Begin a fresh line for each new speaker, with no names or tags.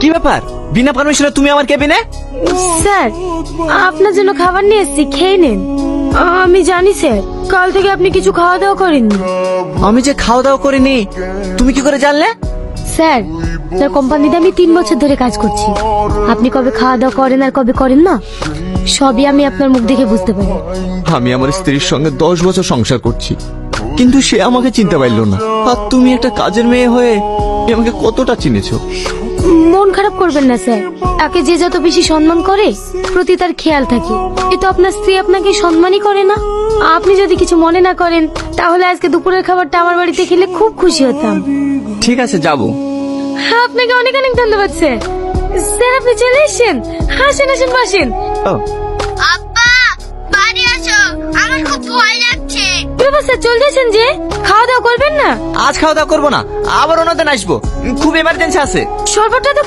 কি ব্যাপার? বিনা পারমিশনে তুমি আমার কেবিনে
স্যার আপনার জন্য খাবার নিয়ে এসেছি খেয়ে নেন। আমি জানি স্যার কাল থেকে আপনি কিছু খাওয়া দাওয়া করেননি।
আমি যে খাওয়া দাওয়া করিনি তুমি কি করে জানলে?
স্যার স্যার কোম্পানিতে আমি তিন বছর ধরে কাজ করছি। আপনি কবে খাওয়া দাওয়া করেন আর কবে করেন না সবই আমি আপনার মুখ দেখে বুঝতে পারি।
আমি আমার স্ত্রীর সঙ্গে দশ বছর সংসার করছি। কিন্তু সে আমাকে চিনতে পারল না। আর তুমি একটা কাজের মেয়ে হয়ে আমাকে কতটা চিনেছো?
মন খারাপ করবেন না স্যার। তাকে যে যত বেশি সম্মান করে প্রতি তার খেয়াল থাকে। এ তো আপনার স্ত্রী আপনাকে সম্মানই করে না। আপনি যদি কিছু মনে না করেন তাহলে আজকে দুপুরের খাবারটা আমার বাড়িতে খেলে খুব খুশি হতাম।
ঠিক আছে যাব।
হ্যাঁ, আপনাকে অনেক অনেক ধন্যবাদ স্যার। স্যার আপনি চলে এসেছেন। হাসেন হাসেন বসেন। স্যার চলে এসেছেন যে? খাওয়া দাওয়া করবেন না?
আজ খাওয়া দাওয়া করব না আবার অন্যদিন আসব। খুব এমার্জেন্সি আছে।
শরবতটা তো